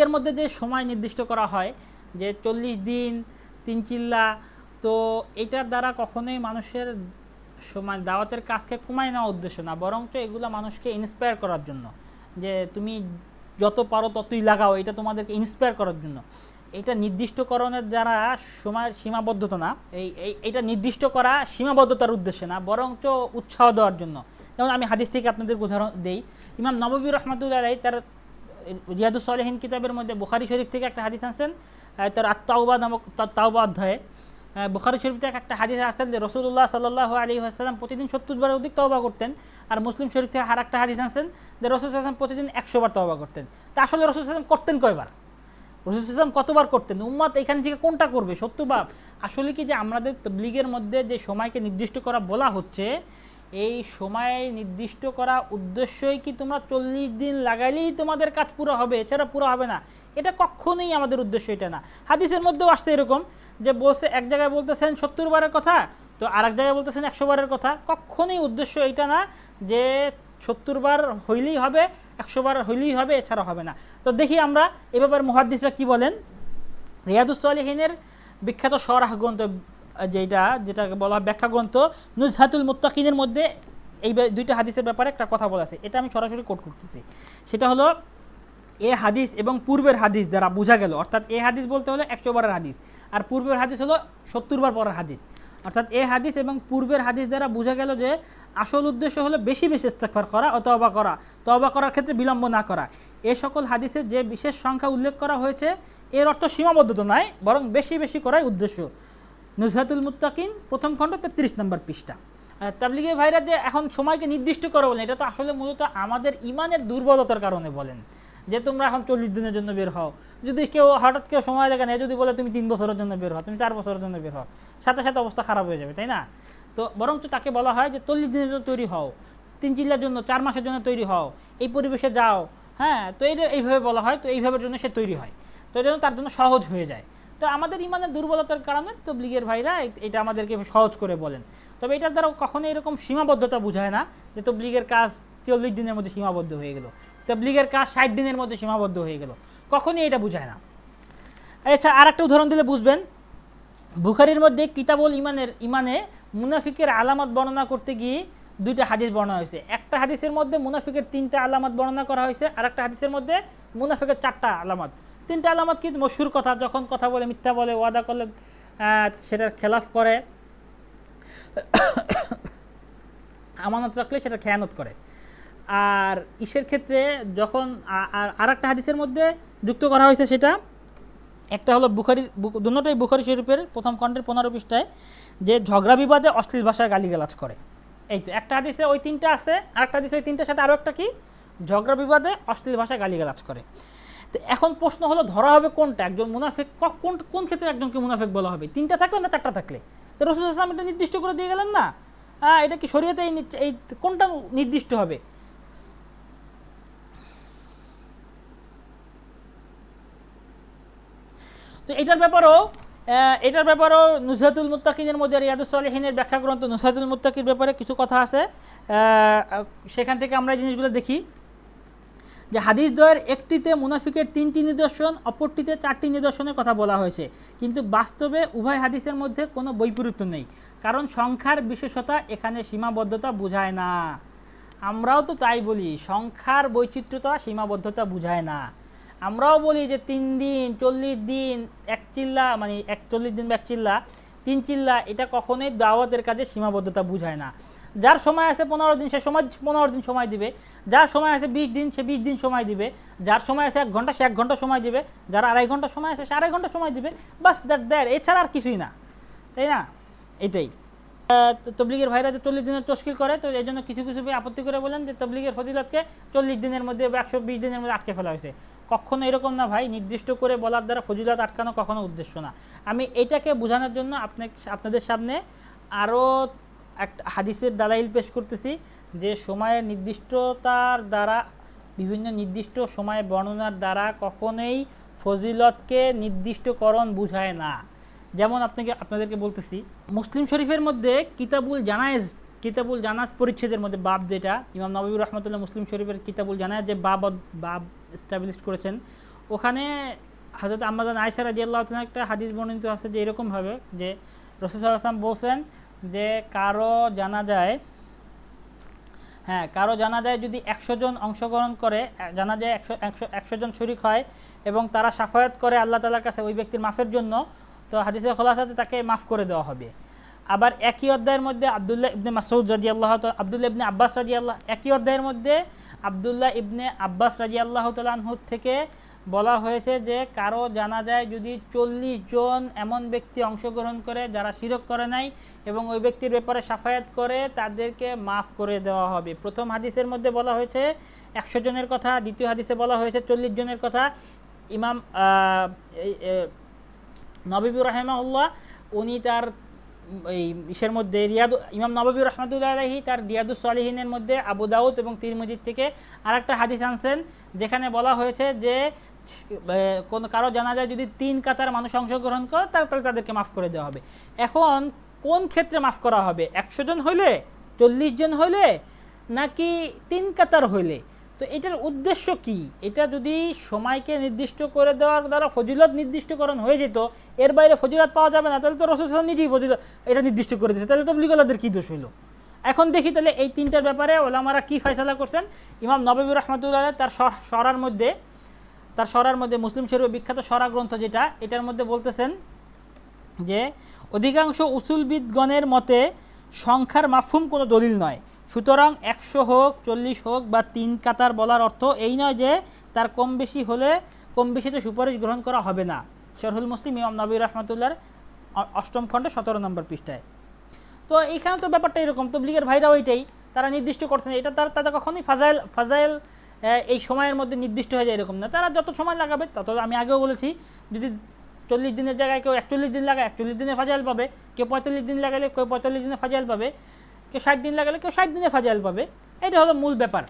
আজকের মধ্যে যে সময় নির্দিষ্ট করা হয়, যে চল্লিশ দিন, তিন চিল্লা, তো এটার দ্বারা কখনোই মানুষের সময়, দাওয়াতের কাজকে কমায় নেওয়া উদ্দেশ্য না, বরঞ্চ এগুলো মানুষকে ইন্সপায়ার করার জন্য। যে তুমি যত পারো ততই লাগাও, এটা তোমাদেরকে ইন্সপায়ার করার জন্য। এটা নির্দিষ্টকরণের দ্বারা সময়ের সীমাবদ্ধতা না, এই এটা নির্দিষ্ট করা সীমাবদ্ধতার উদ্দেশ্যে না, বরঞ্চ উৎসাহ দেওয়ার জন্য। যেমন আমি হাদিস থেকে আপনাদের উদাহরণ দেই, ইমাম নববী রহমতুল্লাহ তার রিয়াদুস সালেহিন কিতাবের মধ্যে বুখারি শরীফ থেকে একটা হাদিস আনছেন তার আত্মাউবা নামক তাওবা অধ্যায়ে। বুখারি শরীফ থেকে একটা হাদিস আসছেন যে রসুল্লাহ সাল্লাহ আলী আসসালাম প্রতিদিন সত্তর বার অধিক তওবা করতেন আর মুসলিম শরীফ থেকে আর একটা হাদিস আনছেন যে রসুল আসলাম প্রতিদিন একশো বার তওবা করতেন। তা আসলে রসুল আসলাম করতেন কয়বার? রসুল ইসলাম কতবার করতেন? উম্মাদ এখান থেকে কোনটা করবে? সত্য বাপ আসলে কি যে আমাদের তবলিগের মধ্যে যে সময়কে নির্দিষ্ট করা বলা হচ্ছে এই সময় নির্দিষ্ট করা উদ্দেশ্যই কি তোমরা চল্লিশ দিন লাগাইলেই তোমাদের কাজ পুরো হবে? এছাড়া পুরো হবে না। এটা কখনোই আমাদের উদ্দেশ্য এটা না। হাদিসের মধ্যেও আসতে এরকম যে বলছে এক জায়গায় বলতেছেন সত্তর বারের কথা, তো আর এক জায়গায় বলতেছেন একশো বারের কথা। কখনোই উদ্দেশ্য এটা না যে সত্তর বার হইলেই হবে, একশো বার হইলেই হবে, এছাড়া হবে না। তো দেখি আমরা এ ব্যাপারে মুহাদ্দিসরা কী বলেন। রিয়াদুসলিহিনের বিখ্যাত সরাহ গ্রন্থ যেটা যেটাকে বলা হয় ব্যাখ্যা গ্রন্থ নুজহাতুল মুত্তাকিনের মধ্যে এই দুইটা হাদিসের ব্যাপারে একটা কথা বলা আছে। এটা আমি সরাসরি কোট করতেছি। সেটা হলো, এ হাদিস এবং পূর্বের হাদিস দ্বারা বোঝা গেল। অর্থাৎ এ হাদিস বলতে হলো একশো বারের হাদিস। আর পূর্বের হাদিস হলো সত্তর বার পরের হাদিস। অর্থাৎ এ হাদিস এবং পূর্বের হাদিস দ্বারা বোঝা গেল যে, আসল উদ্দেশ্য হলো বেশি বেশি ইস্তেকফার করা ও করা। তওবা করার ক্ষেত্রে বিলম্ব না করা। এ সকল হাদিসের যে বিশেষ সংখ্যা উল্লেখ করা হয়েছে, এর অর্থ সীমাবদ্ধতা নয় বরং বেশি বেশি করাই উদ্দেশ্য। নুজহাতুল মুত্তাকিন, প্রথম খণ্ড, তেত্রিশ নম্বর পৃষ্ঠা। আর তাবলিগের ভাইরা যে এখন সময়কে নির্দিষ্ট করে বলেন, এটা তো আসলে মূলত আমাদের ইমানের দুর্বলতার কারণে বলেন। যে তোমরা এখন চল্লিশ দিনের জন্য বের হও। যদি কেউ হঠাৎ কেউ সময় লাগে না যদি বলে তুমি তিন বছরের জন্য বের হও, তুমি চার বছরের জন্য বের হও, সাথে সাথে অবস্থা খারাপ হয়ে যাবে, তাই না? তো বরঞ্চ তাকে বলা হয় যে চল্লিশ দিনের জন্য তৈরি হও, তিন চিল্লার জন্য, চার মাসের জন্য তৈরি হও, এই পরিবেশে যাও হ্যাঁ? তো এই এইভাবে বলা হয়, তো এইভাবে জন্য সে তৈরি হয়। তো এই জন্য তার জন্য সহজ হয়ে যায়। তো আমাদের ইমানের দুর্বলতার কারণে তবলিগের ভাইরা এটা আমাদেরকে সহজ করে বলেন। তবে এটার দ্বারা কখনো এরকম সীমাবদ্ধতা বোঝায় না যে তবলিগের কাজ চল্লিশ দিনের মধ্যে সীমাবদ্ধ হয়ে গেল। তবলিগের কাজ ষাট দিনের মধ্যে সীমাবদ্ধ হয়ে গেল। কখনই এটা বোঝায় না। আচ্ছা আর একটা উদাহরণ দিলে বুঝবেন। বুখারির মধ্যে কিতাবুল ইমানের ইমানে মুনাফিকের আলামত বর্ণনা করতে গিয়ে দুইটা হাদিস বর্ণনা হয়েছে। একটা হাদিসের মধ্যে মুনাফিকের তিনটা আলামত বর্ণনা করা হয়েছে আর একটা হাদিসের মধ্যে মুনাফিকের চারটা আলামত। তিনটা আলামত কি মশুর কথা, যখন কথা বলে, মিথ্যা বলে, ওয়াদা করলে সেটার খেলাফ করে, আমানত রাখলে সেটা খেয়ানত করে। আর ইসের ক্ষেত্রে যখন আর একটা হাদিসের মধ্যে যুক্ত করা হয়েছে সেটা, একটা হলো বুখারি দুটোটাই বুখারি শরীফের প্রথম খণ্ডের পনেরো পৃষ্ঠায়, যে ঝগড়া বিবাদে অশ্লীল ভাষায় গালিগালাজ করে। এই তো, একটা হাদিসে ওই তিনটা আছে আর একটা হাদিসে ওই তিনটার সাথে আরও একটা কি? ঝগড়া বিবাদে অশ্লীল ভাষায় গালিগালাজ করে। তো এখন প্রশ্ন হলো, ধরা হবে কোনটা? একজন মুনাফেক কোন কোন ক্ষেত্রে একজনকে মুনাফেক বলা হবে? তিনটা থাকলে না চারটা থাকলে? তো রসুল আসলাম এটা নির্দিষ্ট করে দিয়ে গেলেন না? হ্যাঁ এটা কি শরীয়তে এই কোনটা নির্দিষ্ট হবে? তো এটার ব্যাপারেও এটার ব্যাপারেও নুজহাতুল মুত্তাকিনের মধ্যে রিয়াদুস সালেহিনের ব্যাখ্যা গ্রন্থ নুজহাতুল মুত্তাকির ব্যাপারে কিছু কথা আছে। সেখান থেকে আমরা এই জিনিসগুলো দেখি। যে হাদিস দ্বয়ের একটিতে মুনাফিকের তিনটি নিদর্শন, অপরটিতে চারটি নিদর্শনের কথা বলা হয়েছে। কিন্তু বাস্তবে উভয় হাদিসের মধ্যে কোনো বৈপরীত্য নেই। কারণ সংখ্যার বিশেষতা এখানে সীমাবদ্ধতা বোঝায় না। আমরাও তো তাই বলি, সংখ্যার বৈচিত্র্যতা সীমাবদ্ধতা বোঝায় না। আমরাও বলি যে তিন দিন, চল্লিশ দিন, এক চিল্লা মানে এক চল্লিশ দিন বা এক চিল্লা, তিন চিল্লা, এটা কখনোই দাওয়াতের কাজে সীমাবদ্ধতা বোঝায় না। যার সময় আছে পনেরো দিন, সে সময়, পনেরো দিন সময় দিবে। যার সময় আছে বিশ দিন, সে বিশ দিন সময় দিবে। যার সময় আছে এক ঘণ্টা, সে এক ঘণ্টা সময় দিবে। যার আড়াই ঘণ্টা সময় আছে, সে আড়াই ঘণ্টা সময় দিবে। বাস, দ্যাট দ্যাট, এছাড়া আর কিছুই না। তাই না? এটাই। তবলিগের ভাইরা যে চল্লিশ দিনের তস্কির করে, তো এই জন্য কিছু কিছু আপত্তি করে বলেন যে তবলিগের ফজিলতকে চল্লিশ দিনের মধ্যে বা একশো বিশ দিনের মধ্যে আটকে ফেলা হয়েছে। কখনো এরকম না ভাই, নির্দিষ্ট করে বলার দ্বারা ফজিলত আটকানো কখনো উদ্দেশ্য না। আমি এটাকে বোঝানোর জন্য আপনাকে, আপনাদের সামনে আরও একটা হাদিসের দালাইল পেশ করতেছি যে সময়ের নির্দিষ্টতার দ্বারা, বিভিন্ন নির্দিষ্ট সময় বর্ণনার দ্বারা কখনোই ফজিলতকে নির্দিষ্টকরণ বুঝায় না। যেমন আপনাকে, আপনাদেরকে বলতেছি, মুসলিম শরীফের মধ্যে কিতাবুল জানায়েজ, কিতাবুল জানাজ পরিচ্ছেদের মধ্যে বাব যেটা, ইমাম নবী রহমতুল্লাহ মুসলিম শরীফের কিতাবুল জানায়েজ যে বাব বাব এস্টাবলিশ করেছেন, ওখানে হজরত আম্মাজান আয়সা রাজি একটা হাদিস বর্ণিত আছে যে এরকমভাবে যে রসুল আসলাম বলছেন যে কারও জানা যায় হ্যাঁ কারও জানা যায় যদি একশো জন অংশগ্রহণ করে, জানা যায় একশো একশো একশো জন শরিক হয় এবং তারা সাফায়াত করে আল্লাহ তালার কাছে ওই ব্যক্তির মাফের জন্য, তো হাদিসের খোলাসাতে তাকে মাফ করে দেওয়া হবে। আবার একই অধ্যায়ের মধ্যে আবদুল্লাহ ইবনে মাসউদ রাজি আল্লাহ আবদুল্লাহ ইবনে আব্বাস রাজি আল্লাহ একই অধ্যায়ের মধ্যে আবদুল্লাহ ইবনে আব্বাস রাজি আল্লাহ তালাহুর থেকে বলা হয়েছে যে কারও জানা যায় যদি চল্লিশ জন এমন ব্যক্তি অংশগ্রহণ করে যারা শিরক করে নাই এবং ওই ব্যক্তির ব্যাপারে সাফায়াত করে তাদেরকে মাফ করে দেওয়া হবে। প্রথম হাদিসের মধ্যে বলা হয়েছে একশো জনের কথা, দ্বিতীয় হাদিসে বলা হয়েছে চল্লিশ জনের কথা। ইমাম নবিবুর রাহেমাউল্লাহ উনি তার, এই, ইসের মধ্যে রিয়াদু, ইমাম নববী রহমতুল্লাহ আলহি তার রিয়াদুস সালিহিনের মধ্যে আবু দাউদ এবং তিরমজিদ থেকে আরেকটা হাদিস আনছেন, যেখানে বলা হয়েছে যে কোন কারও জানা যায় যদি তিন কাতার মানুষ অংশগ্রহণ করে, তাহলে তাদেরকে মাফ করে দেওয়া হবে। এখন কোন ক্ষেত্রে মাফ করা হবে? একশো জন হইলে? চল্লিশ জন হইলে? নাকি তিন কাতার হইলে? তো এটার উদ্দেশ্য কি? এটা যদি সময়কে নির্দিষ্ট করে দেওয়ার দ্বারা ফজিলত নির্দিষ্টকরণ হয়ে যেত, এর বাইরে ফজিলত পাওয়া যাবে না, তাহলে তো রসুল নিজেই ফজিলত, এটা নির্দিষ্ট করে দিয়েছে। তাহলে তো লিগলাদের কী দোষ হইল? এখন দেখি তাহলে এই তিনটার ব্যাপারে ওলামারা কী ফয়সালা করছেন? ইমাম নবী রহমতুল্লাহ তার সরার মধ্যে তার সরার মধ্যে, মুসলিম শরীফ বিখ্যাত সরা গ্রন্থ যেটা, এটার মধ্যে বলতেছেন যে, অধিকাংশ উসুলবিদগণের মতে সংখ্যার মাফহুম কোনো দলিল নয়। সুতরাং একশো হোক, চল্লিশ হোক বা তিন কাতার বলার অর্থ এই নয় যে তার কম বেশি হলে কম বেশিতে সুপারিশ গ্রহণ করা হবে না। শরহুল মুসলিম, ইমাম নবী রহমতুল্লার অষ্টম খণ্ডে, সতেরো নম্বর পৃষ্ঠায়। তো এইখানে তো ব্যাপারটা এরকম। তবলিগের ভাইরা ওইটাই তারা নির্দিষ্ট করছেন। এটা তার, তাদের কখনোই ফাজাইল ফাজাইল এই সময়ের মধ্যে নির্দিষ্ট হয়ে যায় এরকম না তারা যত সময় লাগাবে তত আমি আগেও বলেছি যদি চল্লিশ দিনের জায়গায় কেউ একচল্লিশ দিন লাগায় একচল্লিশ দিনে ফাজাইল পাবে কেউ পঁয়তাল্লিশ দিন লাগালে কেউ পঁয়তাল্লিশ দিনে ফাজাইল পাবে কেউ ষাট দিন লাগালে কেউ ষাট দিনে ফাজাইল পাবে এটা হলো মূল ব্যাপার